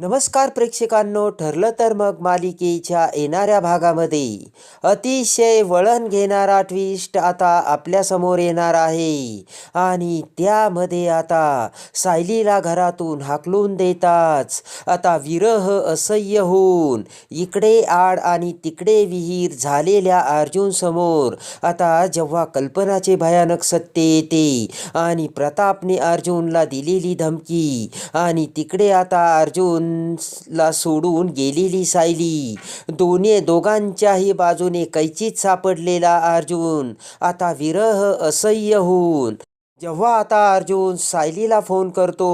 नमस्कार प्रेक्षकांनो ठरलं तर मग मालिकेच्या येणाऱ्या भागामध्ये. अतिशय वळण घेणारा ट्विस्ट आता आपल्यासमोर येणार आहे. आणि त्यामध्ये आता सायलीला घरातून हाकलून देताच आता विरह असह्य होऊन इकडे आड आणि तिकडे विहीर झालेल्या अर्जुन समोर आता जेव्हा कल्पनाचे भयानक सत्य येते आणि प्रतापने अर्जुनला दिलेली धमकी आणि तिकडे आता अर्जुन ला सोडून गेलेली सायली दोन्ही दोघांच्याही बाजूने कैचीत सापडलेला अर्जुन आता विरह असह्य होऊन जेव्हा आता अर्जुन सायलीला फोन करतो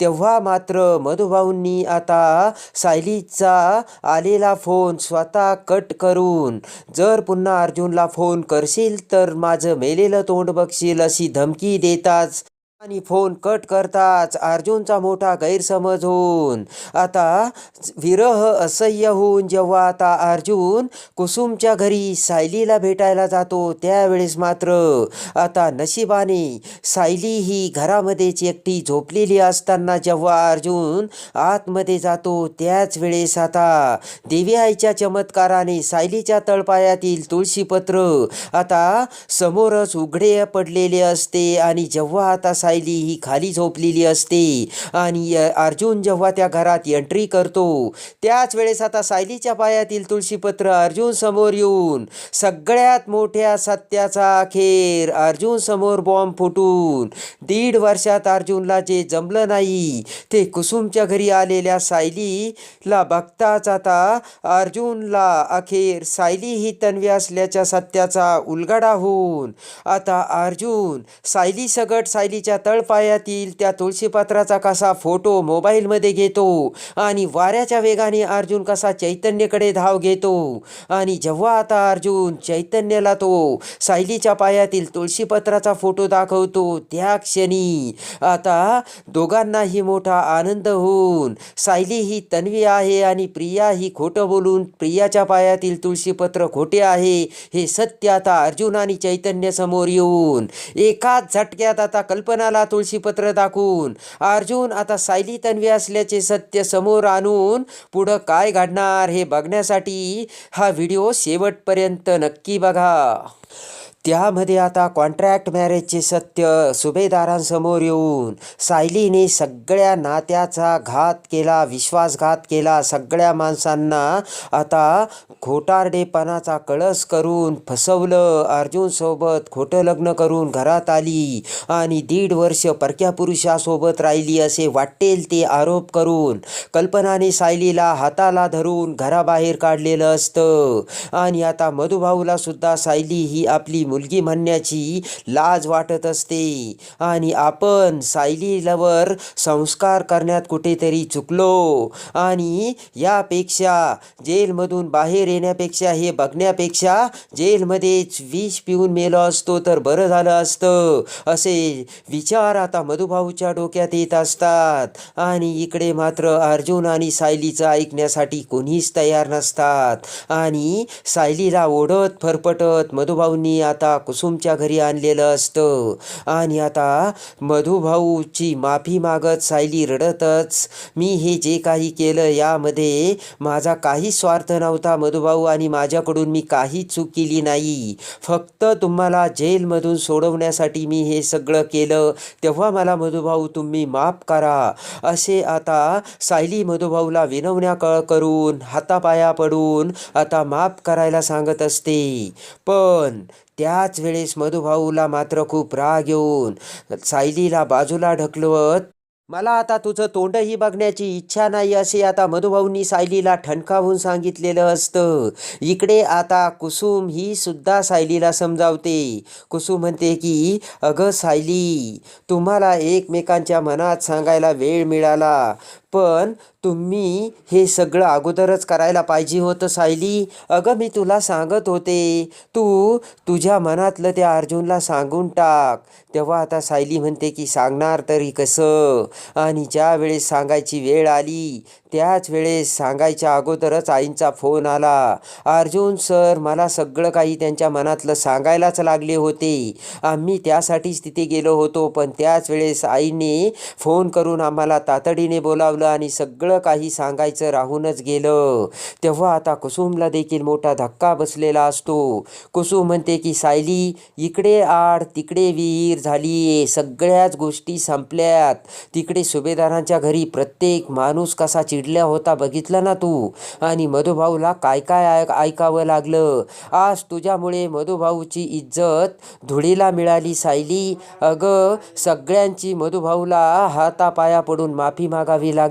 तेव्हा मात्र मधुभाऊंनी आता सायलीचा आलेला फोन स्वतः कट करून जर पुन्हा अर्जुनला फोन करशील तर माझं मेलेलं तोंड बघशील अशी धमकी देताच आणि फोन कट करताच अर्जुनचा मोठा गैरसमज होऊन आता विरह असह्य होऊन जेव्हा आता अर्जुन कुसुमच्या घरी सायलीला भेटायला जातो त्यावेळेस मात्र आता नशिबाने सायली ही घरामध्येच एकटी झोपलेली असताना जेव्हा अर्जुन आतमध्ये जातो त्याच वेळेस आता देवी आईच्या चमत्काराने सायलीच्या तळपायातील तुळशीपत्र आता समोरच उघडे पडलेले असते आणि जेव्हा आता सायली ही खाली झोपलेली असते. आणि अर्जुन जेव्हा त्या घरात एंट्री करतो त्याच वेळेस आता सायलीच्या पायातील तुळशीपत्र अर्जुन समोर येऊन सगळ्यात मोठ्या सत्याचा अखेर अर्जुन समोर बॉम्ब फुटून दीड वर्षात अर्जुनला जे जमलं नाही ते कुसुमच्या घरी आलेल्या सायलीला बघताच आता अर्जुनला अखेर सायली ही तन्वी असल्याच्या सत्याचा उलगडा होऊन आता अर्जुन सायली सगट सायलीच्या तळपायातील त्या तुळशीपत्राचा कसा फोटो मोबाईलमध्ये घेतो आणि वाऱ्याच्या वेगाने अर्जुन कसा चैतन्यकडे धाव घेतो. आणि जेव्हा आता अर्जुन चैतन्याला तो सायलीच्या पायातील तुळशीपत्राचा फोटो दाखवतो त्या क्षणी आता दोघांनाही मोठा आनंद होऊन सायली ही तन्वी आहे आणि प्रिया ही खोटं बोलून प्रियाच्या पायातील तुळशीपत्र खोटे आहे हे सत्य आता अर्जुन आणि चैतन्य समोर येऊन एकाच झटक्यात आता कल्पना कल्पनाला तुळशीपत्र दाखवून. अर्जुन आता सायली तन्वी असल्याचे सत्य समोर आणून पुढं काय घडणार हे बघण्यासाठी हा व्हिडिओ शेवटपर्यंत नक्की बघा. त्यामध्ये आता कॉन्ट्रॅक्ट मॅरेजचे सत्य सुभेदारांसमोर येऊन सायलीने सगळ्या नात्याचा घात केला विश्वासघात केला. सगळ्या माणसांना आता खोटारडेपणाचा कळस करून फसवलं. अर्जुनसोबत खोटं लग्न करून घरात आली आणि दीड वर्ष परक्या पुरुषासोबत राहिली असे वाटेल ते आरोप करून कल्पनाने सायलीला हाताला धरून घराबाहेर काढलेलं असतं. आणि आता मधुभाऊला सुद्धा सायली ही आपली मुलगी म्हणण्याची लाज वाटत असते. आणि आपण सायलीलावर संस्कार करण्यात कुठेतरी चुकलो. आणि यापेक्षा जेलमधून बाहेर येण्यापेक्षा हे बघण्यापेक्षा जेलमध्येच विष पिऊन मेलो असतो तर बरं झालं असतं. असे विचार आता मधुभाऊच्या डोक्यात येत असतात. आणि इकडे मात्र अर्जुन आणि सायलीचं ऐकण्यासाठी कोणीच तयार नसतात. आणि सायलीला ओढत फरफटत मधुभाऊंनी आता आता कुसुमच्या घरी आणलेलं असतं. आणि आता मधुभाऊची माफी मागत सायली रडतच मी हे जे काही केलं यामध्ये माझा काही स्वार्थ नव्हता मधुभाऊ आणि माझ्याकडून मी काही चूक केली नाही. फक्त तुम्हाला जेलमधून सोडवण्यासाठी मी हे सगळं केलं तेव्हा मला मधुभाऊ तुम्ही माफ करा. असे आता सायली मधुभाऊला विनवण्या क करून हातापाया पडून आता माफ करायला सांगत असते. पण त्याच वेळेस मधुभाऊला मात्र खूप राग येऊन सायलीला बाजूला ढकलवत मला आता तुझं तोंडही बघण्याची इच्छा नाही असे आता मधुभाऊंनी सायलीला ठणकावून सांगितलेलं असतं. इकडे आता कुसुम ही सुद्धा सायलीला समजावते. कुसुम म्हणते की अगं सायली तुम्हाला एकमेकांच्या मनात सांगायला वेळ मिळाला. पण तुम्ही हे सगळं अगोदरच करायला पाहिजे होतं सायली. अगं मी तुला सांगत होते. तू तुझ्या मनातलं त्या अर्जुनला सांगून टाक. तेव्हा आता सायली म्हणते की सांगणार तरी कसं? आणि ज्या वेळेस सांगायची वेळ आली त्याच वेळेस सांगायच्या अगोदरच आईंचा फोन आला. अर्जुन सर मला सगळं काही त्यांच्या मनातलं सांगायलाच लागले होते. आम्ही त्यासाठीच तिथे गेलो होतो पण त्याच वेळेस आईने फोन करून आम्हाला तातडीने बोलावलं लावलं आणि सगळं काही सांगायचं राहूनच गेलं. तेव्हा आता कुसुमला देखील मोठा धक्का बसलेला असतो. कुसुम म्हणते की सायली इकडे आड तिकडे विहीर झाली सगळ्याच गोष्टी संपल्यात. तिकडे सुभेदारांच्या घरी प्रत्येक माणूस कसा चिडला होता बघितलं ना तू? आणि मधुभाऊला काय काय ऐक ऐकावं लागलं? आज तुझ्यामुळे मधुभाऊची इज्जत धुळीला मिळाली सायली. अगं सगळ्यांची मधुभाऊला हातापाया पडून माफी मागावी लागली.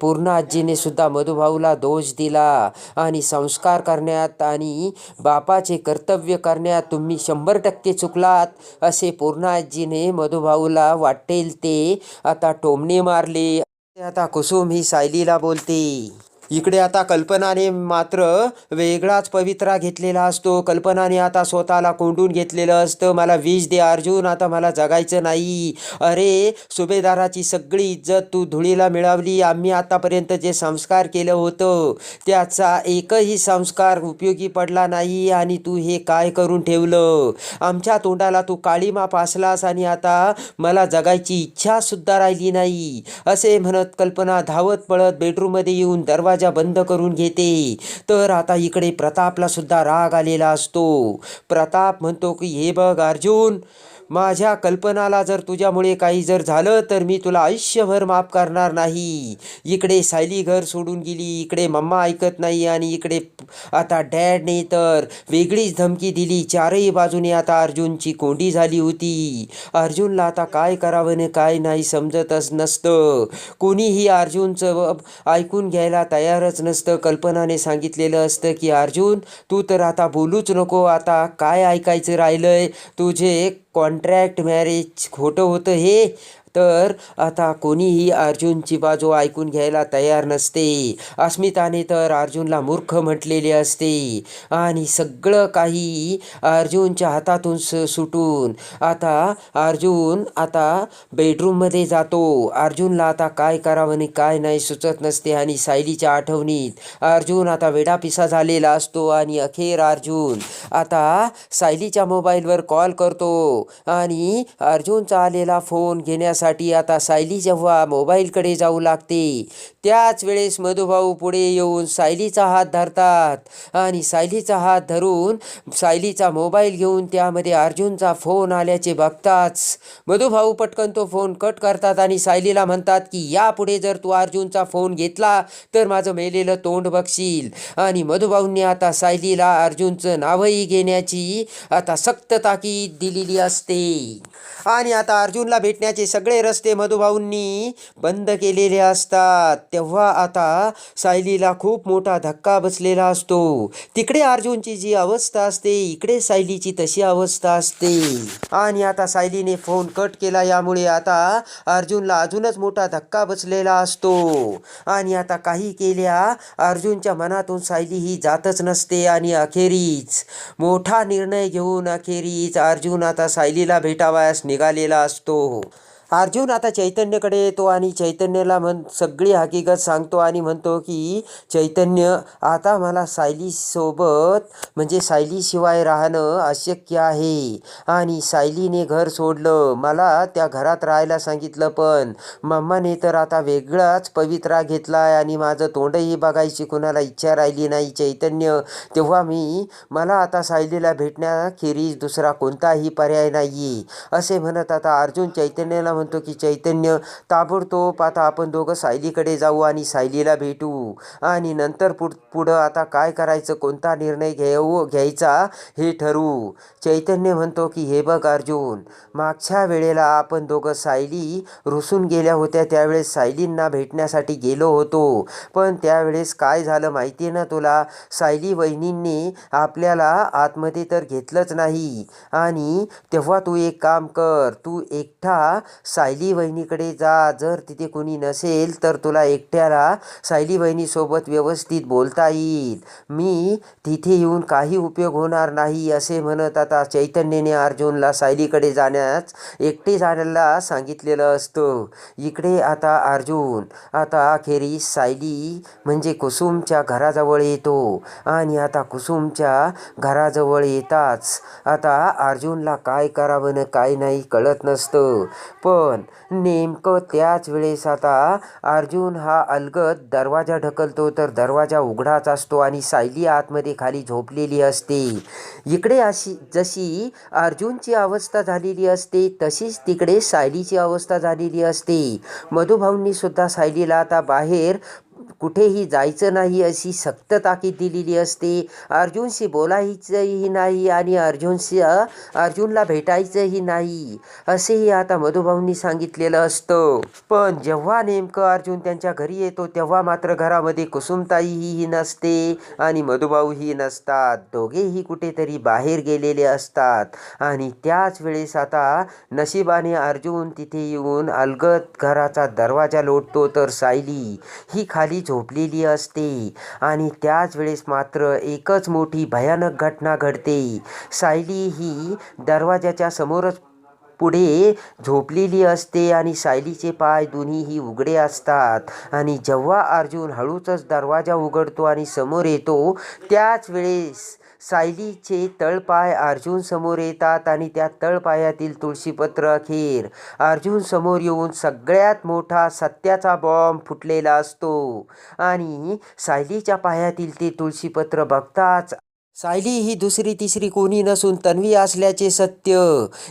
पूर्ण आजीने सुद्धा मधुभाऊला दोष दिला आणि संस्कार करण्यात आणि बापाचे कर्तव्य करण्यात तुम्ही शंभर टक्के चुकलात असे पूर्ण आजीने मधुभाऊला वाटेल ते आता टोमणे मारले. आता कुसुम ही सायलीला बोलते. इकडे आता कल्पनाने मात्र वेगळाच पवित्रा घेतलेला असतो. कल्पनाने आता स्वतःला कोंडून घेतलेलं असतं. मला विष दे अर्जुन आता मला जगायचं नाही. अरे सुभेदाराची सगळी इज्जत तू धुळीला मिळवली. आम्ही आतापर्यंत जे संस्कार केलं होतं त्याचा एकही संस्कार उपयोगी पडला नाही. आणि तू हे काय करून ठेवलं? आमच्या तोंडाला तू काळीमा पासलास आणि आता मला जगायची इच्छा सुद्धा राहिली नाही. असे म्हणत कल्पना धावत पळत बेडरूममध्ये येऊन दरवाजा बंद करून घेते. तर आता इकडे प्रतापला सुद्धा राग आलेला असतो. प्रताप म्हणतो की हे बघ अर्जुन माझ्या कल्पनाला जर तुझ्यामुळे काही जर झालं तर मी तुला आयुष्यभर माफ करणार नाही. इकडे सायली घर सोडून गेली इकडे मम्मा ऐकत नाही आणि इकडे आता डॅडने तर वेगळीच धमकी दिली. चारही बाजूने आता अर्जुनची कोंडी झाली होती. अर्जुनला आता काय करावं आणि काय नाही समजतच नसतं. कोणीही अर्जुनचं ऐकून घ्यायला तयार तयारच नसतं. कल्पनाने सांगितलेलं असतं की अर्जुन तू तर आता बोलूच नको. आता काय ऐकायचं राहिलंय? तुझे कॉन्ट्रॅक्ट मॅरेज खोटं होतं हे. तर आता कोणीही अर्जुनची बाजू ऐकून घ्यायला तयार नसते. अस्मिताने तर अर्जुनला मूर्ख म्हटलेले असते. आणि सगळं काही अर्जुनच्या हातातून स सुटून आता अर्जुन आता बेडरूममध्ये जातो. अर्जुनला आता काय करावं आणि काय नाही सुचत नसते आणि सायलीच्या आठवणीत अर्जुन आता वेडापिसा झालेला असतो आणि अखेर अर्जुन आता सायलीच्या मोबाईलवर कॉल करतो. आणि अर्जुनचा आलेला फोन घेण्यास घेण्यासाठी आता सायली जेव्हा मोबाईलकडे जाऊ लागते त्याच वेळेस मधुभाऊ पुढे येऊन सायलीचा हात धरतात आणि सायलीचा हात धरून सायलीचा मोबाईल घेऊन त्यामध्ये अर्जुनचा फोन आल्याचे बघताच मधुभाऊ पटकन तो फोन कट करतात आणि सायलीला म्हणतात की यापुढे जर तू अर्जुनचा फोन घेतला तर माझं मेलेलं तोंड बघशील. आणि मधुभाऊंनी आता सायलीला अर्जुनचं नावही घेण्याची आता सक्त ताकीद दिलेली असते. आणि आता अर्जुनला भेटण्याचे सगळे रस्ते मधुभाऊंनी बंद केलेले असतात. तेव्हा आता सायलीला खूप मोठा धक्का बसलेला असतो. तिकडे अर्जुनची जी अवस्था असते इकडे सायलीची तशी अवस्था असते. आणि आता सायलीने फोन कट केला यामुळे आता अर्जुनला अजूनच मोठा धक्का बसलेला असतो. आणि आता काही केल्या अर्जुनच्या मनातून सायली ही जातच नसते आणि अखेरीच मोठा निर्णय घेऊन अखेरीच अर्जुन आता सायलीला भेटावयास निघालेला असतो. अर्जुन आता चैतन्यकडे येतो आणि चैतन्याला म्हण सगळी हकीकत सांगतो आणि म्हणतो की चैतन्य आता मला सायलीसोबत म्हणजे सायलीशिवाय राहणं अशक्य आहे. आणि सायलीने घर सोडलं. मला त्या घरात राहायला सांगितलं पण मम्माने तर आता वेगळाच पवित्रा घेतला आहे आणि माझं तोंडही बघायची कुणाला इच्छा राहिली नाही चैतन्य. तेव्हा मी मला आता सायलीला भेटण्याखेरीज दुसरा कोणताही पर्याय नाही असे म्हणत आता अर्जुन चैतन्याला म्हणतो की चैतन्य ताबडतोब आता आपण दोघं सायलीकडे जाऊ आणि सायलीला भेटू. आणि नंतर पुढ पुढं आता काय करायचं कोणता निर्णय घेऊ घ्यायचा हे ठरवू. चैतन्य म्हणतो की हे बघ अर्जुन मागच्या वेळेला आपण दोघं सायली रुसून गेल्या होत्या त्यावेळेस सायलींना भेटण्यासाठी गेलो होतो. पण त्यावेळेस काय झालं माहिती ना तुला? सायली वहिनींनी आपल्याला आतमध्ये तर घेतलंच नाही. आणि तेव्हा तू एक काम कर तू एकटा सायली वहिनीकडे जा. जर तिथे कोणी नसेल तर तुला एकट्याला सायली वहिनीसोबत व्यवस्थित बोलता येईल. मी तिथे येऊन काही उपयोग होणार नाही असे म्हणत आता चैतन्याने अर्जुनला सायलीकडे जाण्यास एकटे जाण्याला सांगितलेलं असतं. इकडे आता अर्जुन. आता अखेरीस सायली म्हणजे कुसुमच्या घराजवळ येतो आणि आता कुसुमच्या घराजवळ येताच आता अर्जुनला काय करावं न काय नाही कळत नसतं. पण पण नेमकं त्याच वेळेस आता अर्जुन हा अलगद दरवाजा ढकलतो तर दरवाजा उघडाच असतो आणि सायली आतमध्ये खाली झोपलेली असते. इकडे अशी जशी अर्जुनची अवस्था झालेली असते तशीच तिकडे सायलीची अवस्था झालेली असते. मधुभाऊंनी सुद्धा सायलीला आता बाहेर कुठेही जायचं नाही अशी सक्त ताकीद दिलेली असते. अर्जुनशी बोलायचंही नाही आणि अर्जुनशी अर्जुनला भेटायचंही नाही. असेही आता मधुभाऊंनी सांगितलेलं असतं. पण जेव्हा नेमकं अर्जुन त्यांच्या घरी येतो तेव्हा मात्र घरामध्ये कुसुमताईही नसते आणि मधुभाऊही नसतात. दोघेही कुठेतरी बाहेर गेलेले असतात. आणि त्याच वेळेस आता नशिबाने अर्जुन तिथे येऊन अलगद घराचा दरवाजा लोटतो तर सायली ही खाली झोपलेली असते. आणि त्याच वेळेस मात्र एकच मोठी भयानक घटना घडते. सायली ही दरवाजाच्या समोरच पुढे झोपलेली असते आणि सायलीचे पाय दोन्हीही उघडे असतात. आणि जेव्हा अर्जुन हळूचच दरवाजा उघडतो आणि समोर येतो त्याच वेळेस सायलीचे तळपाय अर्जुन समोर येतात आणि त्या तळपायातील तुळशीपत्र अखेर. अर्जुन समोर येऊन सगळ्यात मोठा सत्याचा बॉम्ब फुटलेला असतो. आणि सायलीच्या पायातील ते तुळशीपत्र बघताच सायली ही दुसरी तिसरी कोणी नसून तन्वी असल्याचे सत्य.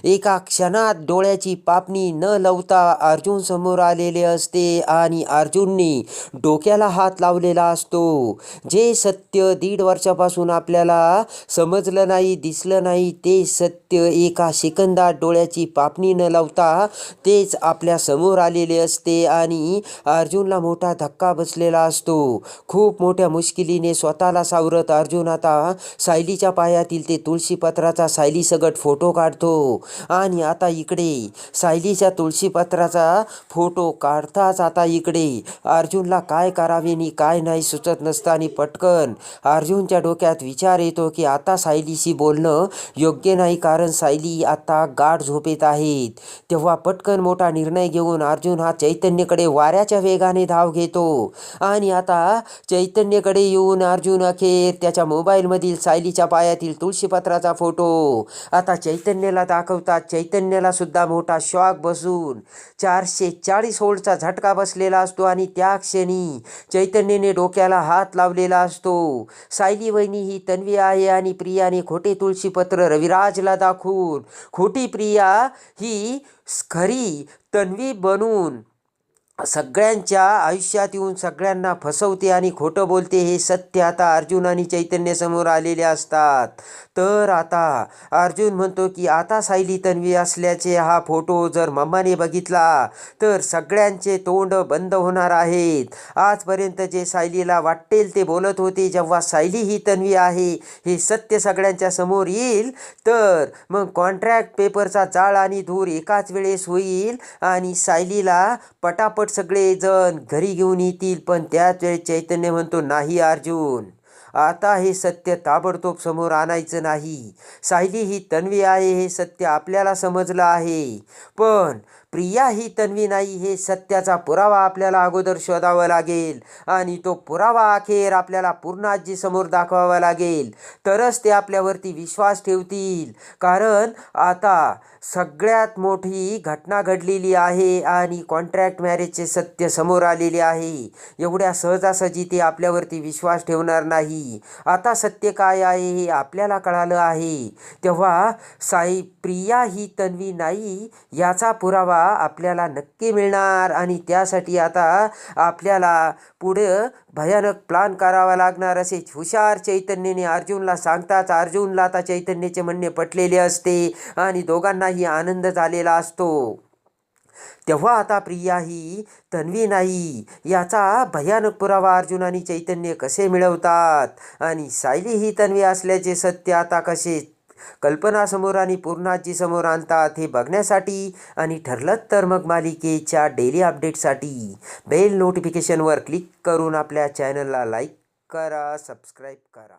एका क्षणात डोळ्याची पापणी न लावता अर्जुन समोर आलेले असते आणि अर्जुनने डोक्याला हात लावलेला असतो. जे सत्य दीड वर्षापासून आपल्याला समजलं नाही दिसलं नाही ते सत्य एका सेकंदात डोळ्याची पापणी न लावता तेच आपल्यासमोर आलेले असते आणि अर्जुनला मोठा धक्का बसलेला असतो. खूप मोठ्या मुश्किलीने स्वतःला सावरत अर्जुन आता सायलीच्या पायातील ते तुळशीपत्राचा सायलीसगट फोटो काढतो. आणि आता इकडे सायलीच्या तुळशीपत्राचा फोटो काढताच आता इकडे. अर्जुनला काय करावे नि काय नाही सुचत नसतं आणि पटकन अर्जुनच्या डोक्यात विचार येतो की आता सायलीशी बोलणं योग्य नाही कारण सायली आता गाढ झोपेत आहेत. तेव्हा पटकन मोठा निर्णय घेऊन अर्जुन हा चैतन्यकडे वाऱ्याच्या वेगाने धाव घेतो. आणि आता चैतन्यकडे येऊन अर्जुन अखेर त्याच्या मोबाईलमधील सायलीच्या पायातील तुळशीपत्राचा फोटो. आता चैतन्याला दाखवतात. चैतन्याला सुद्धा मोठा शॉक बसून चारशे चाळीस होल्डचा झटका बसलेला असतो आणि त्या क्षणी चैतन्यने डोक्याला हात लावलेला असतो. सायली वहिनी ही तन्वी आहे आणि प्रियाने खोटे तुळशीपत्र रविराजला दाखवून खोटी प्रिया ही खरी तन्वी बनून सगळ्यांच्या आयुष्यात येऊन सगळ्यांना फसवते आणि खोटं बोलते हे सत्य आता अर्जुन आणि चैतन्य समोर आलेले असतात. तर आता अर्जुन म्हणतो की आता सायली तन्वी असल्याचे हा फोटो जर मम्माने बघितला तर सगळ्यांचे तोंड बंद होणार आहेत. आजपर्यंत जे सायलीला वाटेल ते बोलत होते जेव्हा सायली ही तन्वी आहे हे सत्य सगळ्यांच्या समोर येईल तर मग कॉन्ट्रॅक्ट पेपरचा जाळ आणि धूर एकाच वेळेस होईल आणि सायलीला पटापट सगळे जण घरी घेऊन येतील पण त्याच वेळी चैतन्य म्हणतो नाही अर्जुन आता हे सत्य ताबडतोब समोर आणायचं नाही. सायली ही तन्वी आहे हे सत्य आपल्याला समजलं आहे. पण प्रिया ही तन्वी नाही हे सत्याचा पुरावा आपल्याला अगोदर शोधावा लागेल. आणि तो पुरावा अखेर आपल्याला पूर्ण समोर दाखवावा लागेल. तरच ते आपल्यावरती विश्वास ठेवतील. कारण आता सगळ्यात मोठी घटना घडलेली आहे आणि कॉन्ट्रॅक्ट मॅरेजचे सत्य समोर आलेले आहे. एवढ्या सहजासहजी ते आपल्यावरती विश्वास ठेवणार नाही. आता सत्य काय आहे हे आपल्याला कळालं आहे. तेव्हा साई प्रिया ही तन्वी नाही याचा पुरावा आपल्याला नक्की मिळणार आणि त्यासाठी आता आपल्याला पुढं भयानक प्लान करावा लागणार असे हुशार चैतन्याने अर्जुनला सांगताच अर्जुनला आता चैतन्याचे म्हणणे पटलेले असते आणि दोघांनाही आनंद झालेला असतो. तेव्हा आता प्रिया ही तन्वी नाही याचा भयानक पुरावा अर्जुन आणि चैतन्य कसे मिळवतात? आणि सायली ही तन्वी असल्याचे सत्य आता कसे कल्पनासमोर आणि पूर्णाजी समोर आणतात हे बघण्यासाठी. आणि ठरलं तर मग मालिकेच्या डेली अपडेटसाठी बेल नोटिफिकेशनवर क्लिक करून आपल्या चॅनलला लाईक करा सबस्क्राईब करा.